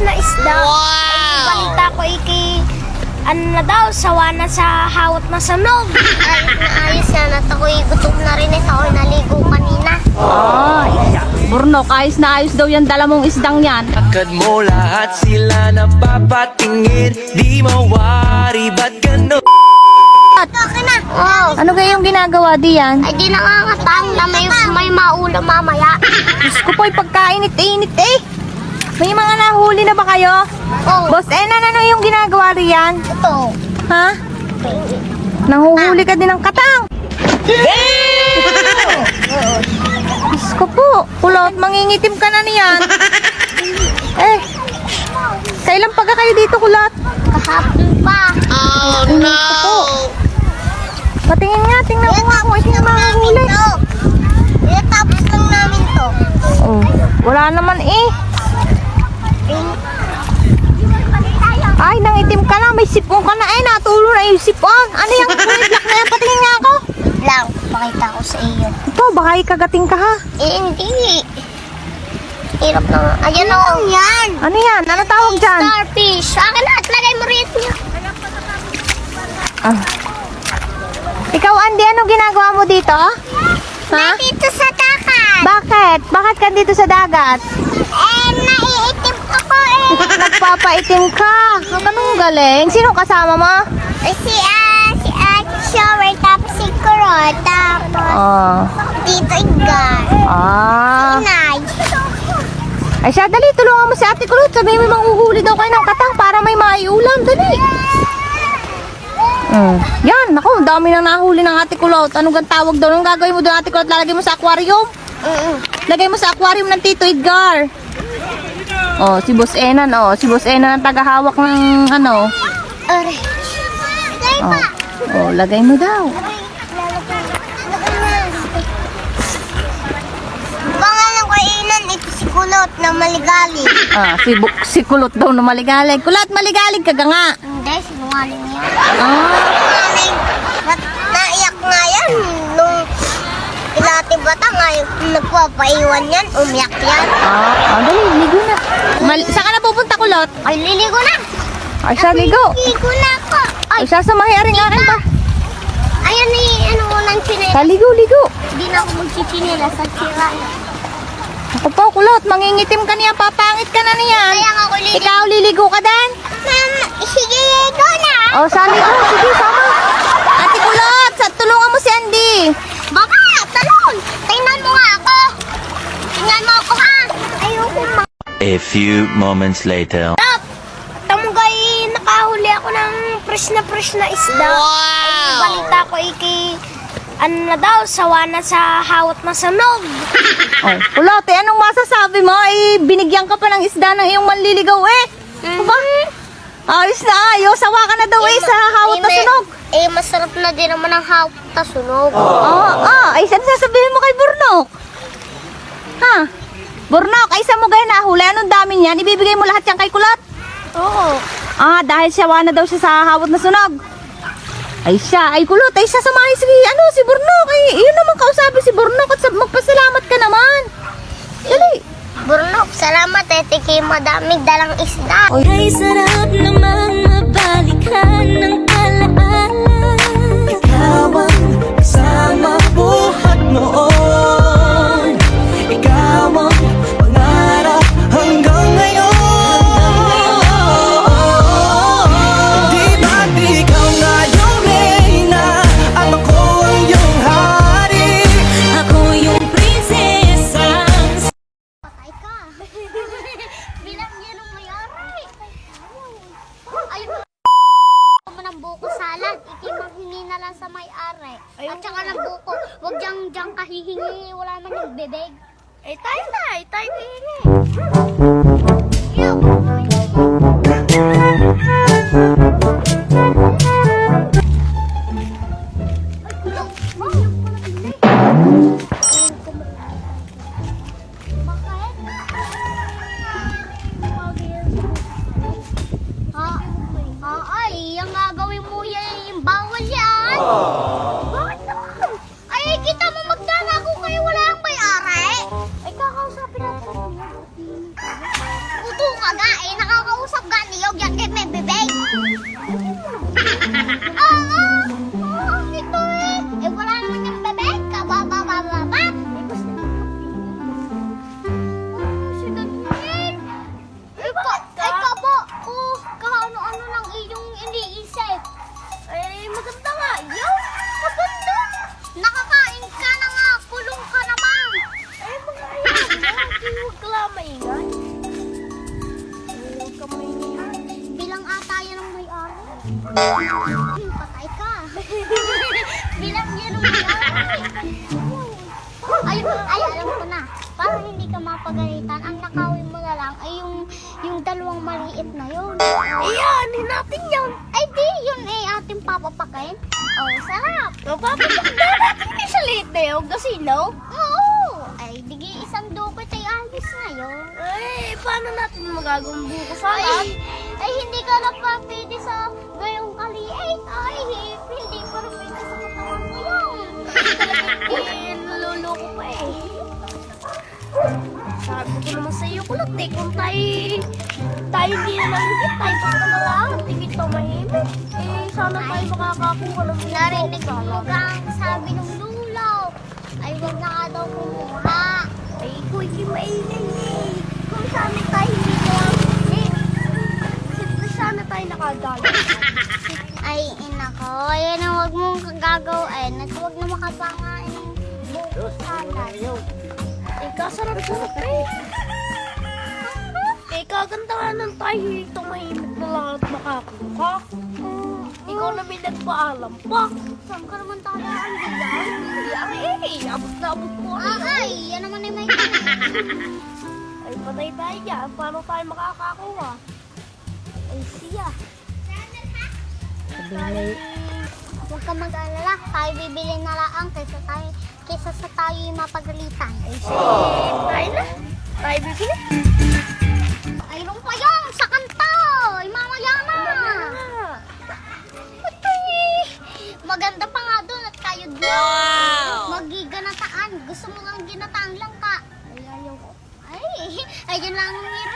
fresh na isda. Wow! balita ko iki, ano na daw, sawa na sa hawat na sanog. ayos na ayos yan at ako'y gutom na rin eh. Ako'y naligo kanina. Ay, Burnok, ayos na ayos daw yung dala mong isdang yan. Kad mo lahat sila napapatingin Di mawari ba't ganun? Okay na. Oh. Ano kayong ginagawa diyan? Ay di nangangatang na may, may maulam mamaya. Diyos ko po'y pagkainit-init eh. May mga nahuli na ba kayo? Oh, Boss Enan, ano yung ginagawa riyan? ito. Ha? Nanguhuli ka din ng katang. Diyos ko po, kulot, mangingitim ka na niyan. eh, kailan pagka kayo dito, kulot? Kahapon pa. Oh no. Patingin nga, tingnan ko nga kung ito yung manguhuli. Tapos lang namin to. Oh, wala naman eh. Ay, nangitim ka na, may sipon ka na eh, natulo na yung sipon. Ano yung kulay black na yan? Patingin nga ako. Lang, iyo. Ito, baka ikagating ka ha. Eh, hindi. Hirap na nga. Ayan o. yan? Ano yan? Ano tawag dyan? Starfish. Akin na, at lagay mo rin niya. Ah. Ikaw, Andy, ano ginagawa mo dito? Ha? Dito sa takat. Bakit? Bakit ka dito sa dagat? Eh, naiitip ako eh. Nagpapaitim ka. Ang ganun galing. Sino kasama mo? Eh, si, ah, si Ate Shower, tapos si Kuro, Oh. Tito Edgar. Ah. Inay. Ay siya, dali, tulungan mo si Ate Kulot. Sabihin mo manghuhuli daw kayo ng katang para may maiulam. Dali. Mm. Yan, naku, dami nang nahuli ng Ate Kulot. Anong gan tawag daw? Anong gagawin mo doon, Ate Kulot? Lalagay mo sa aquarium? Mm-mm. Lagay mo sa aquarium ng Tito Edgar. Oh, si Boss Enan, oh. Si Boss Enan ang tagahawak ng ano. Lagay Oh. Oh, lagay mo daw. Kulot na maligali. Ah, si, Bu- si Kulot daw na maligalig. Kulot, maligalig ka ga nga. Hindi, sinungaling yan. Ah, Sinungaling. Ba't naiyak nga yan nung ilati bata nga yung nagpapaiwan yan, umiyak yan. ah, ah, dali, ligo na. Mal saan ka na pupunta, Kulot? Ay, liligo na. Ay, siya, ligo. Liligo na ako. Ay, Ay, siya, sumahi aring akin ba? ayan ni, ano ko ng. Siya, ligo, ligo. Hindi na ako magchichinela sa sira. Ako po, Kulot, mangingitim ka niya, papangit ka na niyan. Kaya nga ako liligo. Ikaw, liligo ka din? Ma'am, sige, ligo na. Oh, sa ligo, sige, sama. Ate Kulot, sa tulungan mo si Andy. Baba, talon. Tingnan mo nga ako. Tingnan mo ako ha. Ayoko ma. A few moments later Stop! Tamugay, nakahuli ako ng fresh na fresh na isda. Wow! balita ko iki, ano na daw, sawa na sa hawat na sanog. Oh, Kulot, eh, anong masasabi mo? Eh, binigyan ka pa ng isda ng iyong manliligaw eh. Mhm. Ba? Ayos na ayos, sawa ka na daw eh, sa hawat na sunog. Eh, masarap na din naman ang hawat na sunog. Ah, ah, ay saan sasabihin mo kay Burnok? Ha? Burnok, ay saan mo gaya nahuli? Anong dami niyan? Ibibigay mo lahat yan kay Kulot? Oo. Ah, dahil siya na daw siya sa hawat na sunog. Ay siya, ay kulot, ay siya samahin si, ano, si Burnok. Ay, yun naman kausapin si Burnok at sab- magpasalamat ka naman. Dali. Burnok, salamat eh. Tiki, madaming dalang isda. Ay sarap namang At saka ng buko. Huwag diyang, diyang kahihingi. Wala man yung bebeg. Eh, tayo na. Eh, tayo hihingi. Patay ka. Bilang yan ang may-ari. Ay, ay, alam ko na. Para hindi ka mapagalitan, ang nakawin mo na lang ay yung, yung dalawang maliit na yun. Ayan, natin yan. Ay, di, yun eh, ating papapakain. Oh, sarap. Mapapagod natin hindi sa liit na yun kasi no? Oo. Ay, digi isang dukot ay alis na yun. Eh, paano natin magagawang buko Ay, salad? ay, hindi ka na pa pwede sa gayong kaliit. Ay, hindi pa rin pwede sa katawan mo yun. Eh, naluloko pa eh. Sabi ko naman sa iyo, kulot eh, kung tayo, tayo hindi na nangigit, tayo pa na lang, tingin tumahimik. Eh, sana tayo makakakuha ng mga Narinig salad. kang sabi ng lulaw. Ay, wag na ka daw kumuha. Tayo. Ay, inako. Ayan ang wag mong gagawin. At wag na makapangain ng buko salad. Eh, kasarap-sarap eh. Eh, kaganda nga ng tayo tumahimik na lang at makakuha. Ikaw na may nagpaalam pa. Saan ka naman talaan diyan? Hindi ako eh, abot na abot ko. Ah, ay, yan naman ay may Ay, patay tayo dyan. Paano tayo makakakuha? Ay, siya. Huwag ka mag-alala. Tayo bibili na lang kaysa tayo, kaysa sa tayo yung mapagalitan. Ay, sige. Tayo na. Tayo bibili. Ayun pa yung sa kanto. Ay, mamaya na. Maganda pa nga doon at tayo doon. Wow! Magiganataan. Gusto mo lang ginataan lang ka. Ay, ayaw ko. Ay, ayun lang ang